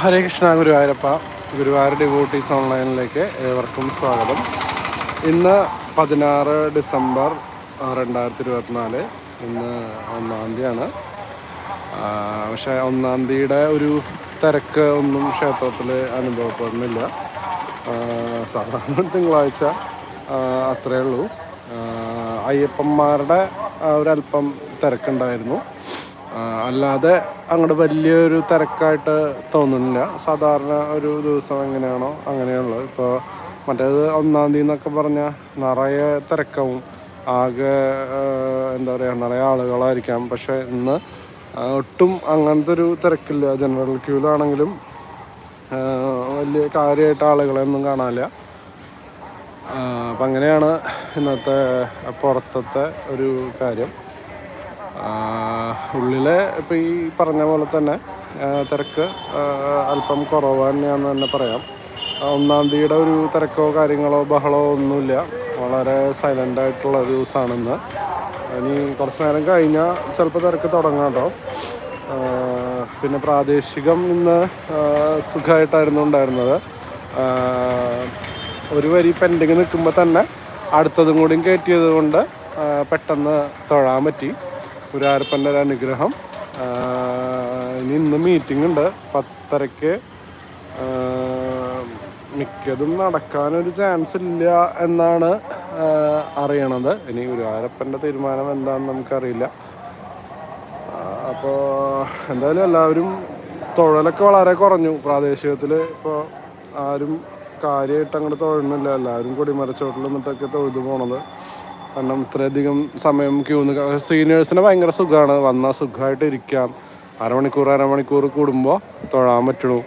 ഹരേ Krishna Guruvayurappa Guruvayur devotees ഓൺലൈനിലേക്ക് ഏവർക്കും സ്വാഗതം. ഇന്ന് പതിനാറ് ഡിസംബർ രണ്ടായിരത്തി ഇരുപത്തിനാല് ഇന്ന് ഒന്നാം തീയതിയാണ്. പക്ഷെ ഒന്നാം തീയതിയുടെ ഒരു തിരക്ക് ഒന്നും ക്ഷേത്രത്തിൽ അനുഭവപ്പെടുന്നില്ല. സാധാരണ തിങ്കളാഴ്ച അത്രയേ ഉള്ളൂ. അയ്യപ്പന്മാരുടെ ഒരല്പം തിരക്കുണ്ടായിരുന്നു. അല്ലാതെ അങ്ങോട്ട് വലിയൊരു തിരക്കായിട്ട് തോന്നുന്നില്ല. സാധാരണ ഒരു ദിവസം എങ്ങനെയാണോ അങ്ങനെയുള്ളത്. ഇപ്പോൾ മറ്റേത് ഒന്നാം തീയതി എന്നൊക്കെ പറഞ്ഞാൽ നിറയെ തിരക്കാവും. ആകെ എന്താ പറയുക നിറയെ ആളുകളായിരിക്കാം. പക്ഷേ ഇന്ന് ഒട്ടും അങ്ങനത്തെ ഒരു തിരക്കില്ല. ജനറൽ ക്യൂലാണെങ്കിലും വലിയ കാര്യമായിട്ട് ആളുകളെയൊന്നും കാണാനില്ല. അപ്പം അങ്ങനെയാണ് ഇന്നത്തെ പുറത്തത്തെ ഒരു കാര്യം. ഉള്ളിൽ ഇപ്പോൾ ഈ പറഞ്ഞ പോലെ തന്നെ തിരക്ക് അല്പം കുറവ് തന്നെയാണെന്ന് തന്നെ പറയാം. ഒന്നാം തീയതിയുടെ ഒരു തിരക്കോ കാര്യങ്ങളോ ബഹളോ ഒന്നുമില്ല. വളരെ സൈലന്റ് ആയിട്ടുള്ള ദിവസമാണ് ഇന്ന് ഇനി കുറച്ച് നേരം കഴിഞ്ഞാൽ ചിലപ്പോൾ തിരക്ക് തുടങ്ങാം കേട്ടോ പിന്നെ പ്രാദേശികം ഇന്ന് സുഖമായിട്ടായിരുന്നു ഉണ്ടായിരുന്നത്. ഒരു വരി പെൻഡിങ് നിൽക്കുമ്പോൾ തന്നെ അടുത്തതും കൂടിയും കയറ്റിയത് കൊണ്ട് പെട്ടെന്ന് തൊഴാൻ പറ്റി. ഗുരുവായൂരപ്പന്റെ ഒരു അനുഗ്രഹം. ഇനി ഇന്ന് മീറ്റിംഗ് ഉണ്ട്. പത്തരയ്ക്ക്. മിക്കതും നടക്കാനൊരു ചാൻസ് ഇല്ല എന്നാണ് അറിയണത്. ഇനി ഗുരുവായൂരപ്പന്റെ തീരുമാനം എന്താണെന്ന് നമുക്കറിയില്ല. അപ്പോൾ എന്തായാലും എല്ലാവരും തൊഴലൊക്കെ വളരെ കുറഞ്ഞു. പ്രാദേശികത്തിൽ ഇപ്പോൾ ആരും കാര്യമായിട്ട് അങ്ങോട്ട് തൊഴുന്നില്ല എല്ലാവരും കൊടിമരച്ചോട്ടിൽ നിന്നിട്ടൊക്കെ തൊഴുതു പോണത്. കാരണം ഇത്രയധികം സമയം ക്യൂ സീനിയേഴ്സിന് ഭയങ്കര സുഖമാണ് വന്നാൽ സുഖമായിട്ട് ഇരിക്കാം. അരമണിക്കൂർ അരമണിക്കൂർ കൂടുമ്പോൾ തൊഴാൻ പറ്റുള്ളൂ.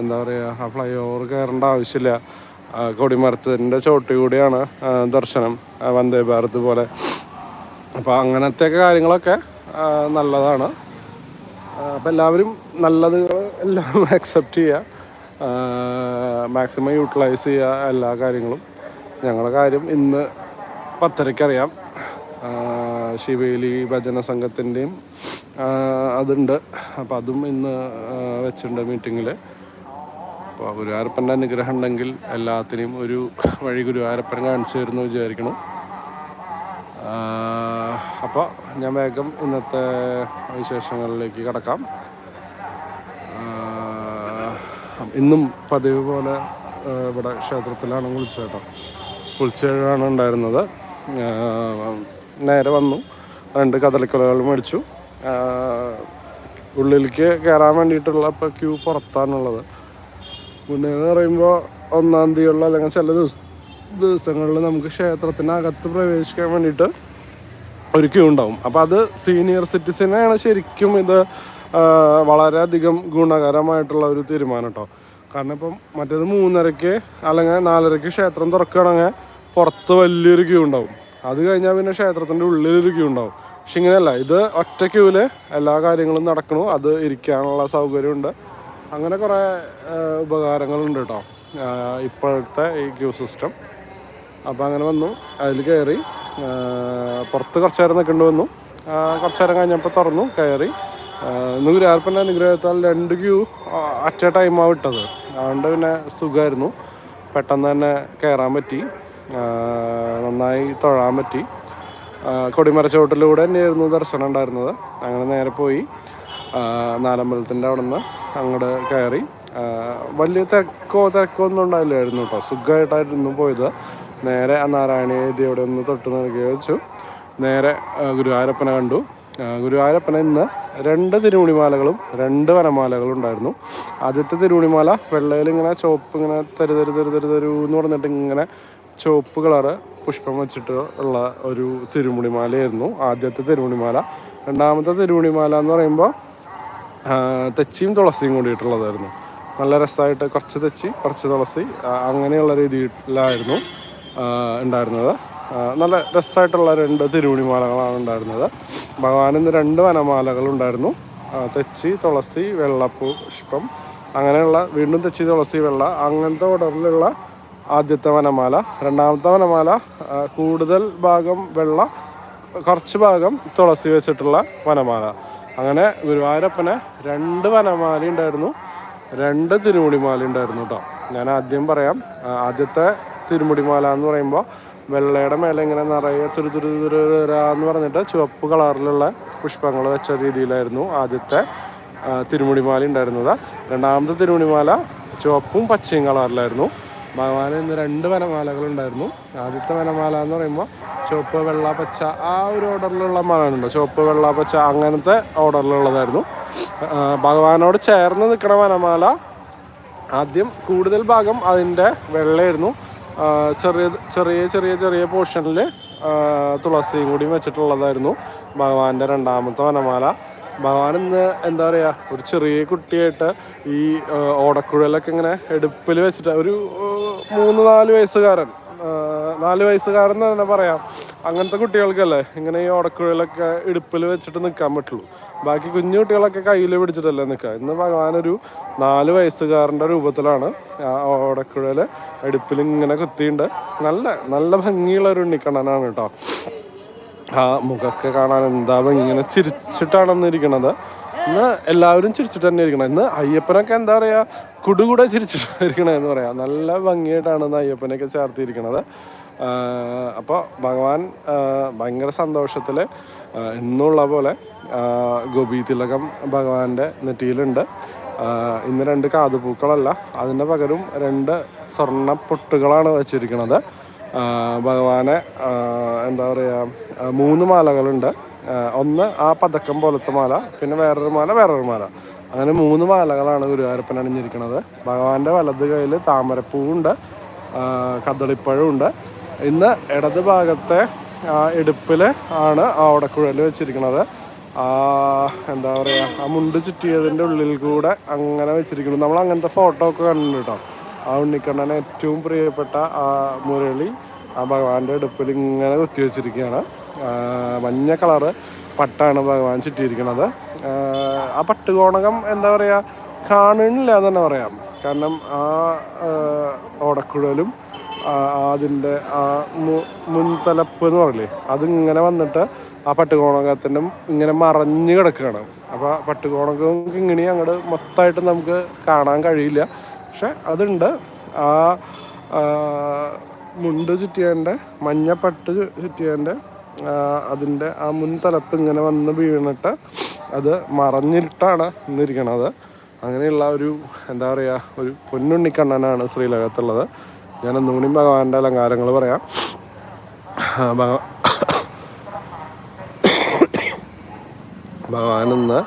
എന്താ പറയുക ആ ഫ്ലൈ ഓവർ കയറേണ്ട ആവശ്യമില്ല കൊടിമരത്തിന്റെ ചോട്ടി കൂടിയാണ് ദർശനം വന്ദേ ഭാരത് പോലെ. അപ്പോൾ അങ്ങനത്തെ കാര്യങ്ങളൊക്കെ നല്ലതാണ്. അപ്പോൾ എല്ലാവരും നല്ലത് എല്ലാം അക്സെപ്റ്റ് ചെയ്യുക മാക്സിമം യൂട്ടിലൈസ് ചെയ്യുക എല്ലാ കാര്യങ്ങളും. ഞങ്ങളുടെ കാര്യം ഇന്ന് പത്തരയ്ക്കറിയാം. ശിവേലി ഭജന സംഘത്തിന്റെയും അതുണ്ട്. അപ്പോൾ അതും ഇന്ന് വെച്ചിട്ടുണ്ട് മീറ്റിങ്ങിൽ അപ്പോൾ ഗുരുവായൂരപ്പന്റെ അനുഗ്രഹം ഉണ്ടെങ്കിൽ എല്ലാത്തിനെയും ഒരു വഴി ഗുരുവായൂരപ്പൻ കാണിച്ചു തരുന്നു വിചാരിക്കണം അപ്പോൾ ഞാൻ വേഗം ഇന്നത്തെ വിശേഷങ്ങളിലേക്ക് കടക്കാം. ഇന്നും പതിവ് പോലെ ഇവിടെ ക്ഷേത്രത്തിലാണ് കുളിച്ചേട്ടോ കുളിച്ചേഴാണ് ഉണ്ടായിരുന്നത്. നേരെ വന്നു. രണ്ട് കദളിക്കുലകൾ മേടിച്ചു. ഉള്ളിലേക്ക് കയറാൻ വേണ്ടിയിട്ടുള്ള ഇപ്പോൾ ക്യൂ പുറത്താണുള്ളത്. മുന്നേ എന്ന് പറയുമ്പോൾ ഒന്നാം തീയതിയുള്ള അല്ലെങ്കിൽ ചില ദിവസം ദിവസങ്ങളിൽ നമുക്ക് ക്ഷേത്രത്തിനകത്ത് പ്രവേശിക്കാൻ വേണ്ടിയിട്ട് ഒരു ക്യൂ ഉണ്ടാവും. അപ്പോൾ അത് സീനിയർ സിറ്റിസനാണ് ശരിക്കും ഇത് വളരെയധികം ഗുണകരമായിട്ടുള്ള ഒരു തീരുമാനം കേട്ടോ കാരണം ഇപ്പം മറ്റേത് മൂന്നരയ്ക്ക് അല്ലെങ്കിൽ നാലരയ്ക്ക് ക്ഷേത്രം തുറക്കുകയാണെങ്കിൽ പുറത്ത് വലിയൊരു ക്യൂ ഉണ്ടാവും. അത് കഴിഞ്ഞാൽ പിന്നെ ക്ഷേത്രത്തിന്റെ ഉള്ളിലൊരു ക്യൂ ഉണ്ടാവും. പക്ഷെ ഇങ്ങനെയല്ല ഇത് ഒറ്റ ക്യൂവിൽ എല്ലാ കാര്യങ്ങളും നടക്കണു അത് ഇരിക്കാനുള്ള സൗകര്യമുണ്ട്. അങ്ങനെ കുറേ ഉപകാരങ്ങളുണ്ട് കേട്ടോ ഇപ്പോഴത്തെ ഈ ക്യൂ സിസ്റ്റം അപ്പോൾ അങ്ങനെ വന്നു അതിൽ കയറി പുറത്ത് കുറച്ച് നേരം നിൽക്കേണ്ടി വന്നു. കുറച്ച് നേരം കഴിഞ്ഞപ്പോൾ തുറന്നു കയറി ഗുരുവായൂരപ്പന്റെ അനുഗ്രഹത്താൽ രണ്ട് ക്യൂ അറ്റ ടൈമാണ് വിട്ടത്. അതുകൊണ്ട് പിന്നെ സുഖമായിരുന്നു പെട്ടെന്ന് തന്നെ കയറാൻ പറ്റി. നന്നായി തൊഴാൻ പറ്റി. കൊടിമര കൊടിമരച്ചോട്ടിലൂടെ തന്നെയായിരുന്നു ദർശനം ഉണ്ടായിരുന്നത്. അങ്ങനെ നേരെ പോയി നാലമ്പലത്തിന്റെ അവിടെ നിന്ന് അങ്ങോട്ട് കയറി. വലിയ തിരക്കോ തിരക്കോ ഒന്നും ഉണ്ടായില്ലായിരുന്നു കേട്ടോ. സുഖമായിട്ടായിരുന്നു പോയത്. നേരെ ആ നാരായണീയ ദേവിയുടെ ഒന്ന് തൊട്ട് നൽകി വെച്ചു നേരെ ഗുരുവായൂരപ്പനെ കണ്ടു. ഗുരുവായൂരപ്പന ഇന്ന് രണ്ട് തിരുമുണിമാലകളും രണ്ട് വനമാലകളും ഉണ്ടായിരുന്നു. ആദ്യത്തെ തിരുമുണിമാല വെള്ളയിൽ ഇങ്ങനെ ചുവപ്പ് ഇങ്ങനെ തരു തരു തരു എന്ന് പറഞ്ഞിട്ട് ഇങ്ങനെ ചുവപ്പ് കളറ് പുഷ്പം വെച്ചിട്ട് ഉള്ള ഒരു തിരുമുടിമാലയായിരുന്നു. ആദ്യത്തെ തിരുമുണിമാല രണ്ടാമത്തെ തിരുമുണിമാല എന്ന് പറയുമ്പോൾ തെച്ചിയും തുളസിയും കൂടിയിട്ടുള്ളതായിരുന്നു. നല്ല രസമായിട്ട് കുറച്ച് തെച്ചി കുറച്ച് തുളസി അങ്ങനെയുള്ള രീതിയിലായിരുന്നു ഉണ്ടായിരുന്നത്. നല്ല രസമായിട്ടുള്ള രണ്ട് തിരുമുണിമാലകളാണ് ഉണ്ടായിരുന്നത്. ഭഗവാൻ ഇന്ന് രണ്ട് വനമാലകളുണ്ടായിരുന്നു തെച്ചി തുളസി വെള്ളപ്പൂ പുഷ്പം. അങ്ങനെയുള്ള വീണ്ടും തെച്ചി തുളസി വെള്ള അങ്ങനത്തെ ഓർഡറിലുള്ള ആദ്യത്തെ വനമാല രണ്ടാമത്തെ വനമാല കൂടുതൽ ഭാഗം വെള്ള കുറച്ച് ഭാഗം തുളസി വെച്ചിട്ടുള്ള വനമാല. അങ്ങനെ ഗുരുവായൂരപ്പനെ രണ്ട് വനമാല ഉണ്ടായിരുന്നു രണ്ട് തിരുമുടിമാല ഉണ്ടായിരുന്നു കേട്ടോ ഞാൻ ആദ്യം പറയാം ആദ്യത്തെ തിരുമുടിമാല എന്ന് പറയുമ്പോൾ വെള്ളയുടെ മേലെ ഇങ്ങനെ നിറയെ തുരു തുരു എന്ന് പറഞ്ഞിട്ട് ചുവപ്പ് കളറിലുള്ള പുഷ്പങ്ങൾ വെച്ച രീതിയിലായിരുന്നു ആദ്യത്തെ തിരുമുടിമാല ഉണ്ടായിരുന്നത്. രണ്ടാമത്തെ തിരുമുടിമാല ചുവപ്പും പച്ചയും കളറിലായിരുന്നു. ഭഗവാൻ ഇന്ന് രണ്ട് വനമാലകളുണ്ടായിരുന്നു. ആദ്യത്തെ വനമാല എന്ന് പറയുമ്പോൾ ചുവപ്പ് വെള്ള പച്ച ആ ഒരു ഓർഡറിലുള്ള മാലകളുണ്ട്. ചുവപ്പ് വെള്ള പച്ച അങ്ങനത്തെ ഓർഡറിലുള്ളതായിരുന്നു ഭഗവാനോട് ചേർന്ന് നിൽക്കണ വനമാല ആദ്യം കൂടുതൽ ഭാഗം അതിന്റെ വെള്ളയായിരുന്നു. ചെറിയ ചെറിയ ചെറിയ ചെറിയ പോർഷനിൽ തുളസിയും കൂടിയും വെച്ചിട്ടുള്ളതായിരുന്നു ഭഗവാന്റെ രണ്ടാമത്തെ വനമാല. ഭഗവാൻ ഇന്ന് എന്താ പറയുക ഒരു ചെറിയ കുട്ടിയായിട്ട് ഈ ഓടക്കുഴലൊക്കെ ഇങ്ങനെ എടുപ്പിൽ വെച്ചിട്ട് ഒരു മൂന്ന് നാല് വയസ്സുകാരൻ നാല് വയസ്സുകാരൻ എന്ന് തന്നെ പറയാം. അങ്ങനത്തെ കുട്ടികൾക്കല്ലേ ഇങ്ങനെ ഈ ഓടക്കുഴലൊക്കെ ഇടുപ്പിൽ വെച്ചിട്ട് നിൽക്കാൻ പറ്റുള്ളൂ. ബാക്കി കുഞ്ഞു കുട്ടികളൊക്കെ കയ്യിൽ പിടിച്ചിട്ടല്ലേ നിൽക്കുക. ഇന്ന് ഭഗവാൻ ഒരു നാല് വയസ്സുകാരന്റെ രൂപത്തിലാണ് ആ ഓടക്കുഴൽ ഇടുപ്പിൽ ഇങ്ങനെ കുത്തിയിട്ടുണ്ട് നല്ല നല്ല ഭംഗിയുള്ള ഒരു ഉണ്ണിക്കണ്ണനാണ് കേട്ടോ. ആ മുഖമൊക്കെ കാണാൻ എന്താവും ഇങ്ങനെ ചിരിച്ചിട്ടാണ് ഇന്ന് ഇരിക്കണത്. ഇന്ന് എല്ലാവരും ചിരിച്ചിട്ട് തന്നെ ഇരിക്കണം. ഇന്ന് അയ്യപ്പനൊക്കെ എന്താ പറയുക കുടുകൂടെ ചിരിച്ചിട്ടായിരിക്കണെന്ന് പറയാം. നല്ല ഭംഗിയായിട്ടാണ് ഇന്ന് അയ്യപ്പനൊക്കെ ചേർത്തിരിക്കണത് അപ്പോൾ ഭഗവാൻ ഭയങ്കര സന്തോഷത്തിൽ ഇന്നുള്ള പോലെ ഗോപി തിലകം ഭഗവാന്റെ നെറ്റിയിലുണ്ട്. ഇന്ന് രണ്ട് കാതുപൂക്കളല്ല അതിന്റെ പകരം രണ്ട് സ്വർണ പൊട്ടുകളാണ് വെച്ചിരിക്കുന്നത് ഭഗവാനെ എന്താ പറയുക മൂന്ന് മാലകളുണ്ട്. ഒന്ന് ആ പതക്കം പോലത്തെ മാല പിന്നെ വേറൊരു മാല വേറൊരു മാല. അങ്ങനെ മൂന്ന് മാലകളാണ് ഗുരുവായൂരപ്പൻ അണിഞ്ഞിരിക്കുന്നത്. ഭഗവാന്റെ വലത് കയ്യിൽ താമരപ്പൂവുണ്ട് കദളിപ്പഴമുണ്ട് ഇന്ന് ഇടത് ഭാഗത്തെ ആ ഇടുപ്പിൽ ആണ് ആ ഓടക്കുഴൽ വെച്ചിരിക്കുന്നത്. ആ എന്താ പറയുക ആ മുണ്ട് ചുറ്റിയതിന്റെ ഉള്ളിൽ കൂടെ അങ്ങനെ വെച്ചിരിക്കുന്നു. നമ്മൾ അങ്ങനത്തെ ഫോട്ടോ ഒക്കെ കണ്ടിട്ടുണ്ട് കേട്ടോ. ആ ഉണ്ണിക്കണ്ണനെ ഏറ്റവും പ്രിയപ്പെട്ട ആ മുരളി ആ ഭഗവാന്റെ അടുപ്പിൽ ഇങ്ങനെ കുത്തി വെച്ചിരിക്കുകയാണ്. ആ, മഞ്ഞ കളറ് പട്ടാണ് ഭഗവാൻ ചുറ്റിയിരിക്കുന്നത്. ആ, ആ പട്ടുകോണകം എന്താ പറയുക കാണുന്നില്ല എന്ന് തന്നെ പറയാം. കാരണം ആ ആ, ഓടക്കുഴലും ആ, അതിന്റെ ആ മുൻതലപ്പ് എന്ന് പറയില്ലേ അതിങ്ങനെ വന്നിട്ട് ആ പട്ടുകോണകത്തിന്റെ ഇങ്ങനെ മറഞ്ഞു കിടക്കുകയാണ്. അപ്പോൾ പട്ടുകോണകം ഇങ്ങനെ അങ്ങോട്ട് മൊത്തമായിട്ട് നമുക്ക് കാണാൻ കഴിയില്ല. പക്ഷെ അതുണ്ട്. ആ മുണ്ട് ചുറ്റിയതിന്റെ മഞ്ഞപ്പട്ട് ചുറ്റിയതിന്റെ അതിന്റെ ആ മുൻതലപ്പ് ഇങ്ങനെ വന്ന് വീണിട്ട് അത് മറഞ്ഞിട്ടാണ് ഇന്നിരിക്കണത് അങ്ങനെയുള്ള ഒരു എന്താ പറയുക ഒരു പൊന്നുണ്ണിക്കണ്ണനാണ് ശ്രീലകത്തുള്ളത്. ഞാൻ ഒന്നുകൂടി ഭഗവാന്റെ അലങ്കാരങ്ങൾ പറയാം. ഭഗവാൻ ഇന്ന്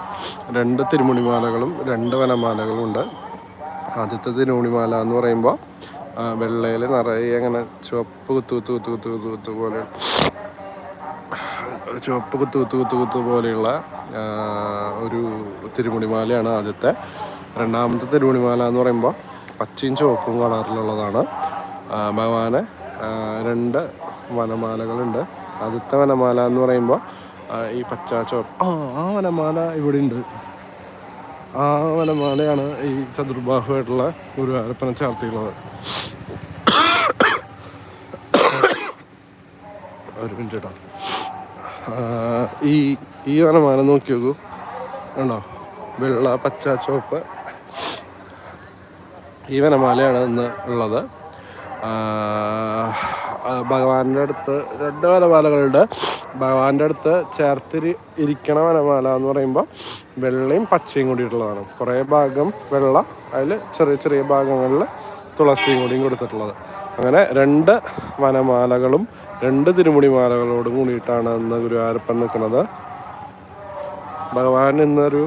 രണ്ട് തിരുമുണിമാലകളും രണ്ട് വനമാലകളും ഉണ്ട്. ആദ്യത്തെ നൂണിമാല എന്ന് പറയുമ്പോൾ വെള്ളയിൽ നിറയെ അങ്ങനെ ചുവപ്പ് കുത്തു കുത്തു കുത്തു കുത്തു കുത്തു കുത്തു പോലെ ചുവപ്പ് കുത്തു കുത്തു കുത്തു കുത്തു പോലെയുള്ള ഒരു തിരുമുണിമാലയാണ് ആദ്യത്തെ. രണ്ടാമത്തെ തിരുമുണിമാല എന്ന് പറയുമ്പോൾ പച്ചയും ചുവപ്പും കളറിലുള്ളതാണ്. ഭഗവാന് രണ്ട് വനമാലകളുണ്ട്. ആദ്യത്തെ വനമാല എന്ന് പറയുമ്പോൾ ഈ പച്ച ചുവപ്പ് ആ വനമാല ഇവിടെ ഉണ്ട് ആ വനമാലയാണ് ഈ ചതുർബാഹുവായിട്ടുള്ള ഒരു ആരപ്പന ചാർത്തിയുള്ളത്. ഒരു മിനിറ്റ് കേട്ടോ. ഈ ഈ വനമാല നോക്കി നോക്കൂ. ഉണ്ടോ വെള്ള പച്ച ചുവപ്പ്. ഈ വനമാലയാണ് ഇന്ന് ഉള്ളത്. ഭഗവാന്റെ അടുത്ത് രണ്ട് വനമാലകളുണ്ട്. ഭഗവാന്റെ അടുത്ത് ചേർത്തിരി ഇരിക്കണ വനമാല എന്ന് പറയുമ്പോൾ വെള്ളയും പച്ചയും കൂടിയിട്ടുള്ളതാണ്. കുറേ ഭാഗം വെള്ള അതിൽ ചെറിയ ചെറിയ ഭാഗങ്ങളിൽ തുളസിയും കൂടിയും കൊടുത്തിട്ടുള്ളത്. അങ്ങനെ രണ്ട് വനമാലകളും രണ്ട് തിരുമുടിമാലകളോടും കൂടിയിട്ടാണ് ഇന്ന് ഗുരുവായൂരപ്പൻ നിൽക്കുന്നത്. ഭഗവാൻ ഇന്നൊരു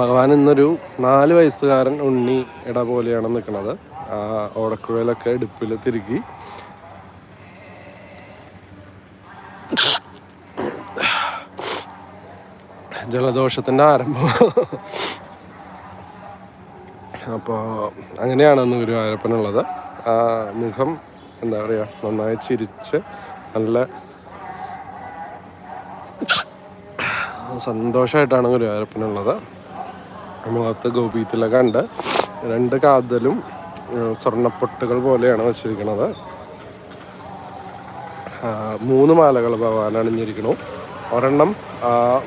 ഭഗവാൻ ഇന്നൊരു നാല് വയസ്സുകാരൻ ഉണ്ണി ഇട പോലെയാണ് നിൽക്കുന്നത്. ആ ഓടക്കുഴലൊക്കെ ഇടുപ്പിൽ തിരുകി. ജലദോഷത്തിന്റെ ആരംഭം. അപ്പോൾ അങ്ങനെയാണ് ഇന്ന് ഗുരുവായൂരപ്പനുള്ളത് ആ മുഖം എന്താ പറയുക നന്നായി ചിരിച്ച് നല്ല സന്തോഷമായിട്ടാണ് ഗുരുവായൂരപ്പനുള്ളത് മുഖത്ത് ഗോപീത്തിലൊക്കെ ഉണ്ട് രണ്ട് കാതലും സ്വർണപ്പൊട്ടുകൾ പോലെയാണ് വെച്ചിരിക്കുന്നത് മൂന്ന് മാലകൾ ഭഗവാൻ അണിഞ്ഞിരിക്കണു ഒരെണ്ണം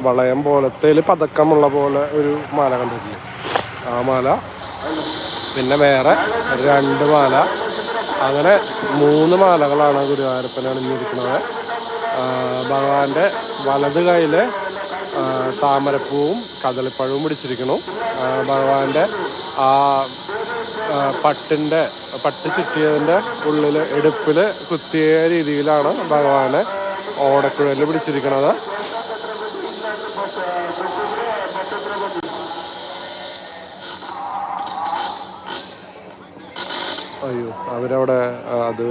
വളയം പോലത്തെ പതക്കമുള്ള പോലെ ഒരു മാല കണ്ടിട്ടില്ലേ? ആ മാല. പിന്നെ വേറെ രണ്ട് മാല. അങ്ങനെ മൂന്ന് മാലകളാണ് ഗുരുവായൂരപ്പൻ അണിഞ്ഞിരിക്കുന്നത്. ഭഗവാന്റെ വലത് കയ്യിൽ താമരപ്പൂവും കദളിപ്പഴവും പിടിച്ചിരിക്കുന്നു. ആ, ഭഗവാന്റെ ആ പട്ടിന്റെ പട്ട് ചുറ്റിയതിന്റെ ഉള്ളിൽ എടുപ്പിൽ കുത്തിയ രീതിയിലാണ് ഭഗവാനെ ഓടക്കുഴലിൽ പിടിച്ചിരിക്കുന്നത്. അയ്യോ അവരവിടെ അത്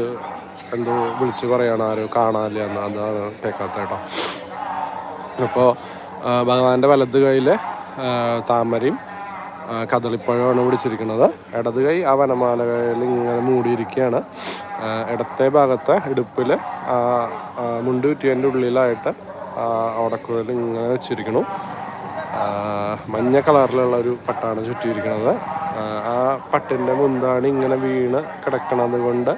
എന്തോ വിളിച്ച് പറയണം ആരോ കാണാനില്ല എന്ന്. അതാണ് കേൾക്കാത്ത കേട്ടോ. അപ്പോൾ ഭഗവാന്റെ വലത് കയ്യിൽ താമരയും കദളിപ്പഴമാണ് പിടിച്ചിരിക്കുന്നത്. ഇടത് കൈ ആ വനമാലകളിൽ ഇങ്ങനെ മൂടിയിരിക്കുകയാണ്. ഇടത്തെ ഭാഗത്തെ ഇടുപ്പിൽ മുണ്ട് കുറ്റിയന്റെ ഉള്ളിലായിട്ട് ഓടക്കുഴൽ ഇങ്ങനെ വെച്ചിരിക്കണു മഞ്ഞ കളറിലുള്ള ഒരു പട്ടാണ് ചുറ്റിയിരിക്കുന്നത്. ആ, പട്ടിന്റെ മുന്താണി ഇങ്ങനെ വീണ് കിടക്കണത് കൊണ്ട്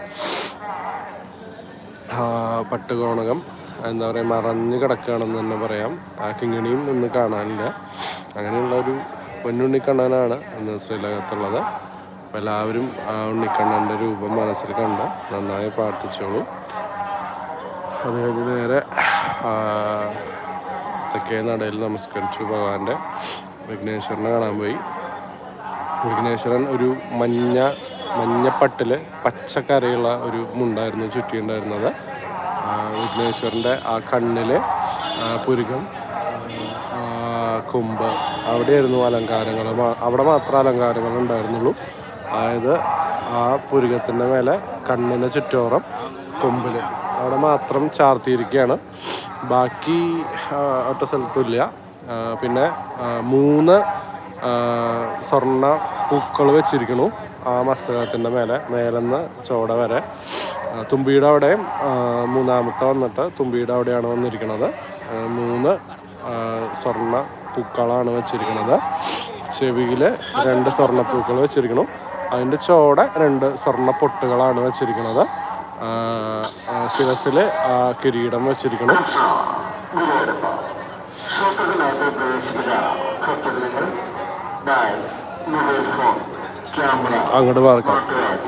പട്ടുകോണകം എന്താ പറയുക മറഞ്ഞ് കിടക്കുകയാണെന്ന് തന്നെ പറയാം. ആ കിങ്ങിണിയും ഇന്ന് കാണാനില്ല. അങ്ങനെയുള്ള ഒരു പൊന്നുണ്ണിക്കണ്ണനാണ് ഇന്ന് ശ്രീലകത്തുള്ളത്. അപ്പോൾ എല്ലാവരും ആ ഉണ്ണിക്കണ്ണന്റെ രൂപം മനസ്സിൽ കണ്ട് നന്നായി പ്രാർത്ഥിച്ചോളൂ. അത് കഴിഞ്ഞ് നേരെ തെക്കേ നടയിൽ നമസ്കരിച്ചു ഭഗവാന്റെ വിഘ്നേശ്വരനെ കാണാൻ പോയി. വിഘ്നേശ്വരൻ ഒരു മഞ്ഞ മഞ്ഞപ്പട്ടിൽ പച്ചക്കരയുള്ള ഒരു മുണ്ടായിരുന്നു ചുറ്റിയുണ്ടായിരുന്നത്. വിഘ്നേശ്വരന്റെ ആ കണ്ണിൽ പുരുകം കൊമ്പ്. അവിടെയായിരുന്നു അലങ്കാരങ്ങൾ. അവിടെ മാത്രം അലങ്കാരങ്ങൾ ഉണ്ടായിരുന്നുള്ളൂ. അതായത് ആ പുരുകത്തിന്റെ മേലെ കണ്ണിന് ചുറ്റോറം കൊമ്പിൽ അവിടെ മാത്രം ചാർത്തിയിരിക്കുകയാണ്. ബാക്കി ഒറ്റ സ്ഥലത്തുമില്ല. പിന്നെ മൂന്ന് സ്വർണ പൂക്കൾ വെച്ചിരിക്കണു. ആ മസ്തകത്തിന്റെ മേലെ മേലെന്ന് ചോട വരെ. തുമ്പിയുടെ അവിടെയും മൂന്നാമത്തെ വന്നിട്ട് തുമ്പിയുടെ അവിടെയാണ് വന്നിരിക്കുന്നത് മൂന്ന് സ്വർണ പൂക്കളാണ് വെച്ചിരിക്കുന്നത്. ചെവിയിൽ രണ്ട് സ്വർണപ്പൂക്കൾ വെച്ചിരിക്കണം അതിന്റെ ചോടെ രണ്ട് സ്വർണ പൊട്ടുകളാണ് വെച്ചിരിക്കുന്നത് ശിരസിൽ കിരീടം വെച്ചിരിക്കണം അങ്ങോട്ട് മാർക്കാം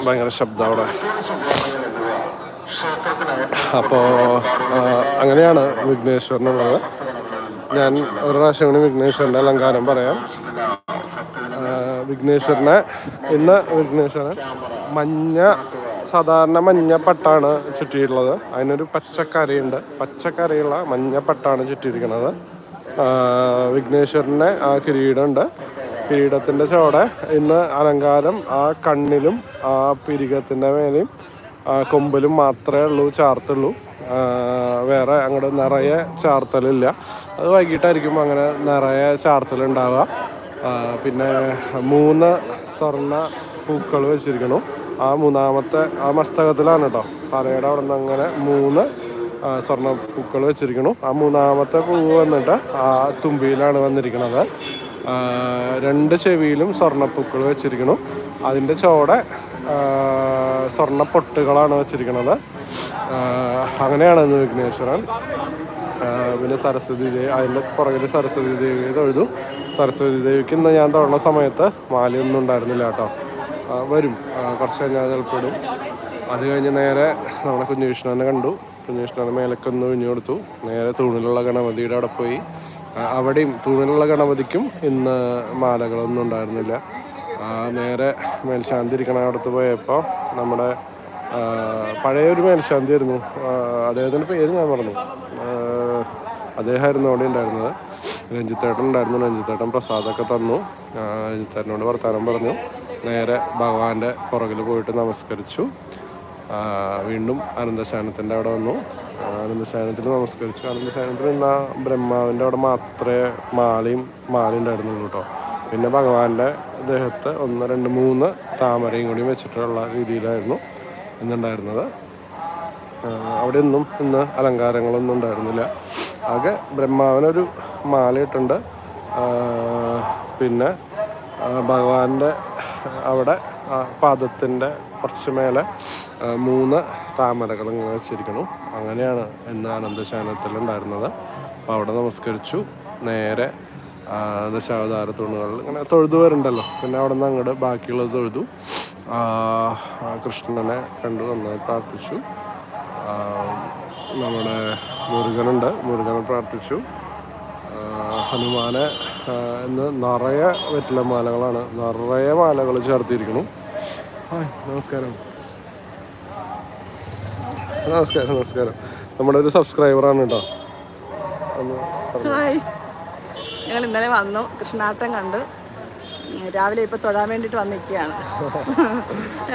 ഭയങ്കര ശബ്ദം അവിടെ. അപ്പോൾ അങ്ങനെയാണ് വിഘ്നേശ്വരനുള്ളത്. ഞാൻ ഒരു പ്രാവശ്യം കൂടി വിഘ്നേശ്വരന്റെ അലങ്കാരം പറയാം. വിഘ്നേശ്വരനെ ഇന്ന് വിഘ്നേശ്വരൻ മഞ്ഞ സാധാരണ മഞ്ഞ പട്ടാണ് ചുറ്റിയിട്ടുള്ളത്. അതിനൊരു പച്ചക്കറിയുണ്ട്. പച്ചക്കറിയുള്ള മഞ്ഞ പട്ടാണ് ചുറ്റിയിരിക്കുന്നത്. വിഘ്നേശ്വരന്റെ ആ കിരീടമുണ്ട്. കിരീടത്തിന്റെ ചോടെ ഇന്ന് അലങ്കാരം ആ കണ്ണിലും ആ പിരികത്തിന്റെ മേലെയും കൊമ്പിലും മാത്രമേ ഉള്ളൂ ചാർത്തുള്ളൂ. വേറെ അങ്ങോട്ട് നിറയെ ചാർത്തലില്ല. അത് വൈകിട്ടായിരിക്കും അങ്ങനെ നിറയെ ചാർത്തലുണ്ടാവുക പിന്നെ മൂന്ന് സ്വർണ പൂക്കൾ വെച്ചിരിക്കണം. ആ മൂന്നാമത്തെ ആ മസ്തകത്തിലാണ് കേട്ടോ തലയുടെ അവിടെ നിന്ന് അങ്ങനെ മൂന്ന് സ്വർണ പൂക്കൾ വെച്ചിരിക്കണം. ആ മൂന്നാമത്തെ പൂവ് വന്നിട്ട് ആ തുമ്പിയിലാണ് വന്നിരിക്കുന്നത് രണ്ട് ചെവിയിലും സ്വർണപ്പൂക്കൾ വെച്ചിരിക്കണം. അതിന്റെ ചോടെ സ്വർണ പൊട്ടുകളാണ് വെച്ചിരിക്കുന്നത് ആ, അങ്ങനെയാണ് ഇന്ന് വിഘ്നേശ്വരൻ പിന്നെ സരസ്വതി ദേവി അതിന്റെ പുറകിൽ സരസ്വതി ദേവി എഴുതും സരസ്വതി ദേവിക്ക് ഇന്ന് ഞാൻ തൊഴുന്ന സമയത്ത് മാലയൊന്നും ഉണ്ടായിരുന്നില്ല കേട്ടോ. വരും. കുറച്ച് കഴിഞ്ഞാൽ ചിലപ്പോഴും അത് കഴിഞ്ഞ് നേരെ നമ്മുടെ കുഞ്ഞുകൃഷ്ണനെ കണ്ടു. കുഞ്ഞുകൃഷ്ണനെ മേലക്കൊന്ന് ഒഴിഞ്ഞു കൊടുത്തു. നേരെ തൂണിലുള്ള ഗണപതിയുടെ അവിടെ പോയി. അവിടെയും തൂണിലുള്ള ഗണപതിക്കും ഇന്ന് മാലകളൊന്നും ഉണ്ടായിരുന്നില്ല. നേരെ മേൽശാന്തി ഇരിക്കണ അവിടത്ത് പോയപ്പോൾ നമ്മുടെ പഴയ ഒരു മേൽശാന്തി ആയിരുന്നു. അദ്ദേഹത്തിന്റെ പേര് ഞാൻ പറഞ്ഞു അദ്ദേഹമായിരുന്നു അവിടെ ഉണ്ടായിരുന്നത്. രഞ്ജിത്തേട്ടൻ ഉണ്ടായിരുന്നു. രഞ്ജിത്തേട്ടൻ പ്രസാദമൊക്കെ തന്നു. രഞ്ജിത്തേട്ടനോട് വർത്തമാനം പറഞ്ഞു. നേരെ ഭഗവാന്റെ പുറകിൽ പോയിട്ട് നമസ്കരിച്ചു. വീണ്ടും അനന്തശാനത്തിന്റെ അവിടെ വന്നു. അനന്തശാനത്തിൽ നമസ്കരിച്ചു. അനന്തശാനത്തിൽ നിന്ന ബ്രഹ്മാവിന്റെ അവിടെ മാത്രമേ മാലയും മാല ഉണ്ടായിരുന്നുള്ളൂ കേട്ടോ. പിന്നെ ഭഗവാന്റെ ദേഹത്ത് ഒന്ന് രണ്ട് മൂന്ന് താമരയും കൂടിയും വെച്ചിട്ടുള്ള രീതിയിലായിരുന്നു. ഇന്നുണ്ടായിരുന്നത് അവിടെ ഒന്നും ഇന്ന് അലങ്കാരങ്ങളൊന്നും ഉണ്ടായിരുന്നില്ല. ആകെ ബ്രഹ്മാവിനൊരു മാലയിട്ടുണ്ട്. പിന്നെ ഭഗവാന്റെ അവിടെ പാദത്തിന്റെ കുറച്ച് മേലെ മൂന്ന് താമരകൾ ഇങ്ങനെ വെച്ചിരിക്കണം അങ്ങനെയാണ് ഇന്ന് അനന്തശാനത്തിൽ ഉണ്ടായിരുന്നത്. അപ്പോൾ അവിടെ നമസ്കരിച്ചു. നേരെ ദശാവതാര തൂണുകളിൽ ഇങ്ങനെ തൊഴുതു വരുന്നുണ്ടല്ലോ പിന്നെ അവിടെ നിന്ന് അങ്ങോട്ട് ബാക്കിയുള്ളത് തൊഴുതു. കൃഷ്ണനെ കണ്ടു നന്നായി പ്രാർത്ഥിച്ചു. നമ്മുടെ മുരുകനുണ്ട്. മുരുകനെ പ്രാർത്ഥിച്ചു. ഹനുമാനെ ഇന്ന് നിറയെ വെറ്റില മാലകളാണ്. നിറയെ മാലകൾ ചേർത്തിരിക്കുന്നു. ഹായ് നമസ്കാരം. നമസ്കാരം നമസ്കാരം. നമ്മുടെ ഒരു സബ്സ്ക്രൈബറാണ് കേട്ടോ. ഞങ്ങൾ ഇന്നലെ വന്നു. കൃഷ്ണാട്ടം കണ്ടു. രാവിലെ ഇപ്പൊ തൊഴാൻ വേണ്ടിട്ട് വന്നിരിക്കുകയാണ്.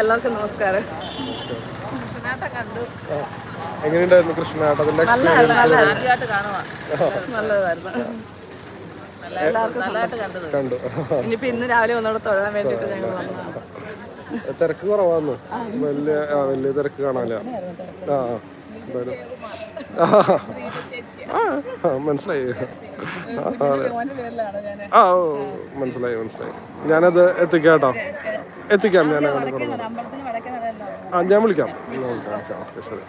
എല്ലാവർക്കും നമസ്കാരം. എങ്ങനെയുണ്ടായിരുന്നു കൃഷ്ണനാട്ടത്തിന്റെ നല്ലതായിരുന്നു. കണ്ടു കണ്ടു. ഇനിയിപ്പോ ഇന്ന് രാവിലെ ഒന്നുകൂടെ തൊഴാൻ വേണ്ടിട്ട് ഞങ്ങൾ തിരക്ക് കുറവാന്ന്. വലിയ വലിയ തിരക്ക് കാണാനില്ല. ആ ആ, എന്തായാലും. ആ, മനസ്സിലായി. ആ, ഓ, മനസ്സിലായി മനസ്സിലായി. ഞാനത് എത്തിക്കാം കേട്ടോ. എത്തിക്കാം ഞാൻ ആ ഞാൻ വിളിക്കാം. ഓക്കെ, ശരി.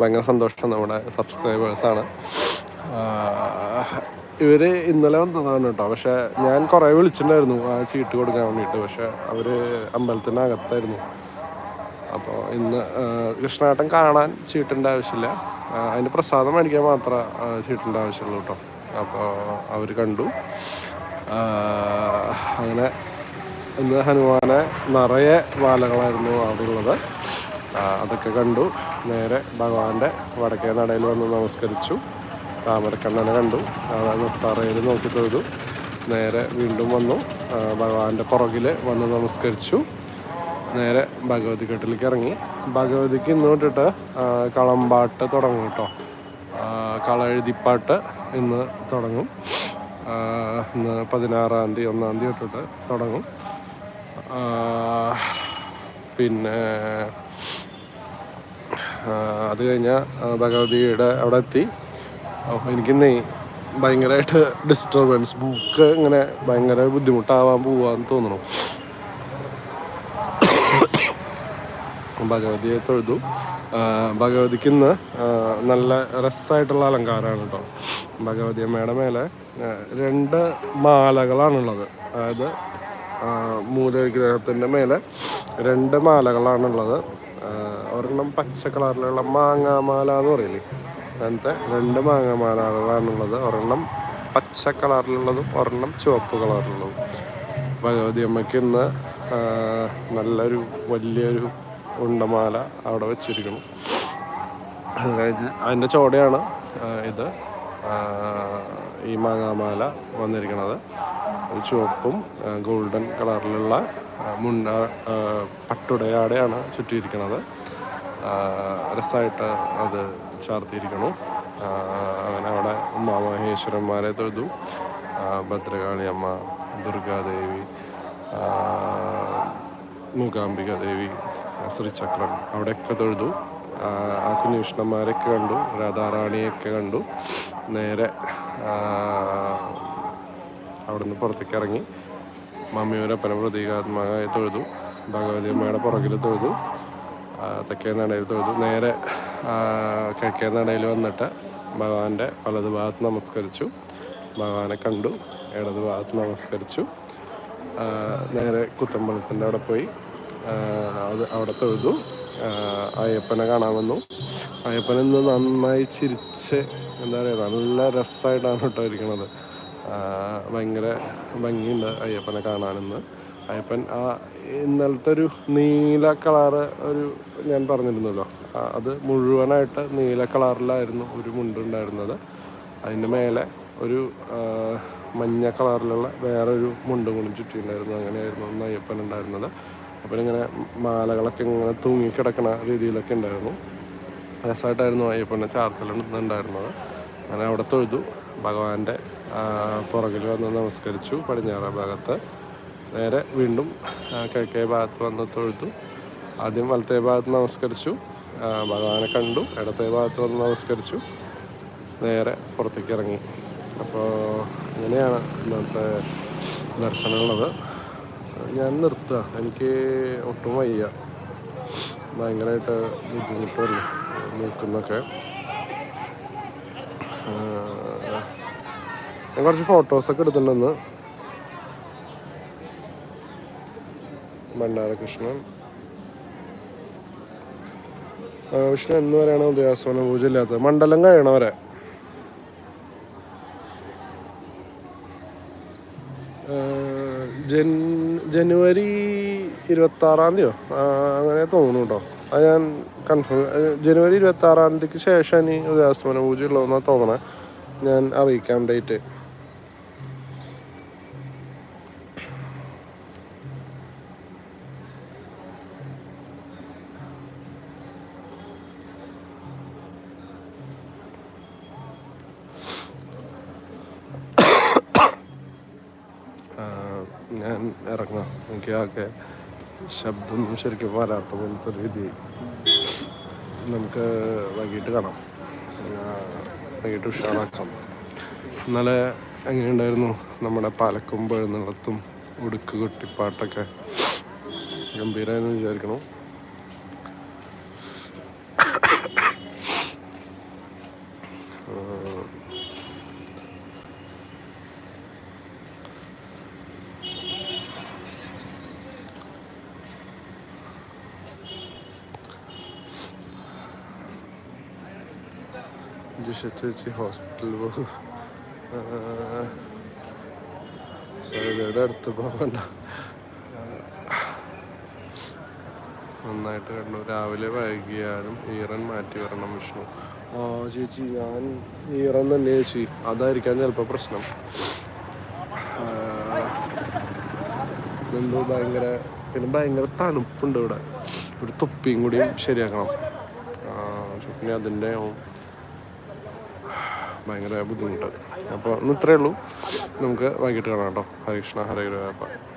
ഭയങ്കര സന്തോഷം നമ്മുടെ സബ്സ്ക്രൈബേഴ്സാണ് ഇവർ ഇന്നലെ വന്നതാണ് കേട്ടോ. പക്ഷെ ഞാൻ കുറേ വിളിച്ചിട്ടുണ്ടായിരുന്നു. ആ ചീട്ട് കൊടുക്കാൻ വേണ്ടിയിട്ട്. പക്ഷെ അവർ അമ്പലത്തിനകത്തായിരുന്നു. അപ്പോൾ ഇന്ന് കൃഷ്ണാട്ടം കാണാൻ ചീട്ടിന്റെ ആവശ്യമില്ല. അതിന്റെ പ്രസാദം മേടിക്കാൻ മാത്രമേ ചീട്ടിന്റെ ആവശ്യമുള്ളൂ കേട്ടോ. അപ്പോൾ അവർ കണ്ടു. അങ്ങനെ ഇന്ന് ഹനുമാനെ നിറയെ വാലകളായിരുന്നു അവിടെ ഉള്ളത് അതൊക്കെ കണ്ടു. നേരെ ഭഗവാന്റെ വടക്കേ നടയിൽ വന്ന് നമസ്കരിച്ചു. താമരക്കണ്ണനെ കണ്ടു. തറയിൽ നോക്കി തൊഴുതു. നേരെ വീണ്ടും വന്നു. ഭഗവാന്റെ പുറകിൽ വന്ന് നമസ്കരിച്ചു. നേരെ ഭഗവതി കെട്ടിലേക്ക് ഇറങ്ങി. ഭഗവതിക്ക് ഇന്ന് തൊട്ടിട്ട് കളമ്പാട്ട് തുടങ്ങും കേട്ടോ ആ, കളയെഴുതിപ്പാട്ട് ഇന്ന് തുടങ്ങും. ഇന്ന് പതിനാറാം തീയതി ഒന്നാം തീയതി തൊട്ടിട്ട് തുടങ്ങും. പിന്നെ അത് കഴിഞ്ഞാൽ ഭഗവതിയുടെ അവിടെ എത്തി. എനിക്കിന്നേ ഭയങ്കരമായിട്ട് ഡിസ്റ്റർബൻസ് ബുക്ക് ഇങ്ങനെ ഭയങ്കര ബുദ്ധിമുട്ടാവാൻ പോവാന്ന് തോന്നുന്നു. ഭഗവതിയെ തൊഴുതു. ഭഗവതിക്ക് ഇന്ന് നല്ല രസമായിട്ടുള്ള അലങ്കാരമാണ് കേട്ടോ ഭഗവതി അമ്മയുടെ മേലെ രണ്ട് മാലകളാണുള്ളത്. അതായത് മൂലവിഗ്രഹത്തിന്റെ മേലെ രണ്ട് മാലകളാണുള്ളത്. ഒരെണ്ണം പച്ച കളറിലുള്ള മാങ്ങാമാല എന്ന് പറയില്ലേ? അങ്ങനത്തെ രണ്ട് മാങ്ങാമാലകളാണുള്ളത്. ഒരെണ്ണം പച്ച കളറിലുള്ളതും ഒരെണ്ണം ചുവപ്പ് കളറിലുള്ളതും. ഭഗവതി അമ്മയ്ക്ക് ഇന്ന് നല്ലൊരു വലിയൊരു ഉണ്ടമാല അവിടെ വെച്ചിരിക്കണം അത് കഴിഞ്ഞ് അതിന്റെ ചോടയാണ് ഇത് ഈ മാങ്ങാമാല വന്നിരിക്കുന്നത്. ചുവപ്പും ഗോൾഡൻ കളറിലുള്ള മുണ്ട പട്ടുടയാടെയാണ് ചുറ്റിയിരിക്കുന്നത്. രസമായിട്ട് അത് ചാർത്തിയിരിക്കണം അങ്ങനെ അവിടെ ഉമാമഹേശ്വരന്മാരെ തൊഴുതു. ഭദ്രകാളിയമ്മ ദുർഗാദേവി മൂകാംബിക ദേവി ശ്രീചക്രം അവിടെയൊക്കെ തൊഴുതു. ആ, കുഞ്ഞു കൃഷ്ണന്മാരെയൊക്കെ കണ്ടു രാധാറാണിയൊക്കെ കണ്ടു. നേരെ അവിടെ അവിടുന്ന് പുറത്തേക്ക് ഇറങ്ങി മമ്മിയുടെ പല പ്രതീകാത്മകമായി തൊഴുതു. ഭഗവതി അമ്മയുടെ പുറകിൽ തൊഴുതു. തെക്കേ നടയിൽ തൊഴുതു. നേരെ കിഴക്കേ നടയിൽ വന്നിട്ട് ഭഗവാന്റെ വലതു ഭാഗത്ത് നമസ്കരിച്ചു. ഭഗവാനെ കണ്ടു ഇടത് ഭാഗത്ത് നമസ്കരിച്ചു. നേരെ കുത്തമ്പലത്തിന്റെ അവിടെ പോയി. അത് അവിടെ തൊഴുതു അയ്യപ്പനെ കാണാൻ വന്നു. അയ്യപ്പൻ ഇന്ന് നന്നായി ചിരിച്ച് എന്താ പറയുക നല്ല രസമായിട്ടാണ് കേട്ടോ ഇരിക്കണത്. ഭയങ്കര ഭംഗിയുണ്ട് അയ്യപ്പനെ കാണാനിന്ന് അയ്യപ്പൻ ആ ഇന്നലത്തെ ഒരു നീല കളറ് ഒരു ഞാൻ പറഞ്ഞിരുന്നല്ലോ. അത് മുഴുവനായിട്ട് നീല കളറിലായിരുന്നു ഒരു മുണ്ടുണ്ടായിരുന്നത് അതിന്റെ മേലെ ഒരു മഞ്ഞ കളറിലുള്ള വേറൊരു മുണ്ടും കൂടി ചുറ്റിയിട്ടുണ്ടായിരുന്നു. അങ്ങനെയായിരുന്നു അന്ന് അയ്യപ്പൻ ഉണ്ടായിരുന്നത്. അപ്പം ഇങ്ങനെ മാലകളൊക്കെ ഇങ്ങനെ തൂങ്ങിക്കിടക്കണ രീതിയിലൊക്കെ ഉണ്ടായിരുന്നു. രസമായിട്ടായിരുന്നു അയ്യപ്പന്റെ ചാർത്തലുണ്ടായിരുന്നത് അങ്ങനെ അവിടെ തൊഴുതു. ഭഗവാന്റെ പുറകിൽ വന്ന് നമസ്കരിച്ചു. പടിഞ്ഞാറ ഭാഗത്ത് നേരെ വീണ്ടും കിഴക്കേ ഭാഗത്ത് വന്ന് തൊഴുതു. ആദ്യം വലത്തേ ഭാഗത്ത് നമസ്കരിച്ചു. ഭഗവാനെ കണ്ടു. ഇടത്തേ ഭാഗത്ത് വന്ന് നമസ്കരിച്ചു. നേരെ പുറത്തേക്ക് ഇറങ്ങി. അപ്പോൾ ഇങ്ങനെയാണ് ഇന്നത്തെ ദർശനമുള്ളത്. ഞാൻ നിർത്തുക. എനിക്ക് ഒട്ടും വയ്യ. ഭയങ്കരമായിട്ട് ബുദ്ധിമുട്ട് ആ, ഞാൻ കുറച്ച് ഫോട്ടോസൊക്കെ എടുത്തിട്ടുണ്ടെന്ന്. ഭണ്ഡാരകൃഷ്ണൻ. വിഷ്ണു എന്ന് വരെയാണ് ഉദയാസ്മന പൂജ ഇല്ലാത്തത് മണ്ഡലം കഴിയണവരെ. ജനുവരി ഇരുപത്തി ആറാം തീയതിയോ അങ്ങനെ തോന്നുന്നു കേട്ടോ അത് ഞാൻ കൺഫേം ജനുവരി ഇരുപത്തി ആറാം തീയതിക്ക് ശേഷം ഇനി ഉദയാസ്മന പൂജ ഉള്ളതെന്നാണ് തോന്നണേ. ഞാൻ അറിയിക്കാം ഡേറ്റ് ഞാൻ ഇറങ്ങാം. എനിക്ക് ആകെ ശബ്ദമൊന്നും ശരിക്കും വരാത്ത പോലത്തെ രീതി. നമുക്ക് വൈകിട്ട് കാണാം. വൈകിട്ട് ഉഷാറാക്കാം. ഇന്നലെ എങ്ങനെയുണ്ടായിരുന്നു? നമ്മുടെ പാലക്കൊമ്പ് എഴുന്നള്ളത്തും ഉടുക്ക് കൊട്ടിപ്പാട്ടൊക്കെ. ഗംഭീരമായിരുന്നു വിചാരിക്കണം. ജിഷ ചേച്ചി ഹോസ്പിറ്റലിൽ പോകും സൈലയുടെ അടുത്ത് പോകണ്ട നന്നായിട്ട് കണ്ടു രാവിലെ വൈകിയാലും ഈറൻ മാറ്റി വരണം വിഷ്ണു. ആ ചേച്ചി ഞാൻ ഈറൻ തന്നെ ചേച്ചി. അതായിരിക്കാം ചിലപ്പോൾ പ്രശ്നം. എന്തോ ഭയങ്കര പിന്നെ ഭയങ്കര തണുപ്പുണ്ട് ഇവിടെ. ഒരു തൊപ്പിയും കൂടിയും ശരിയാക്കണം. ആ, പിന്നെ അതിന്റെ ഭയങ്കര ബുദ്ധിമുട്ട്. അപ്പോൾ ഇന്ന് ഇത്രയേ ഉള്ളൂ. നമുക്ക് വൈകിട്ട് കാണാം കേട്ടോ. ഹരികൃഷ്ണ ഹരേ ഗുരുവായൂരപ്പ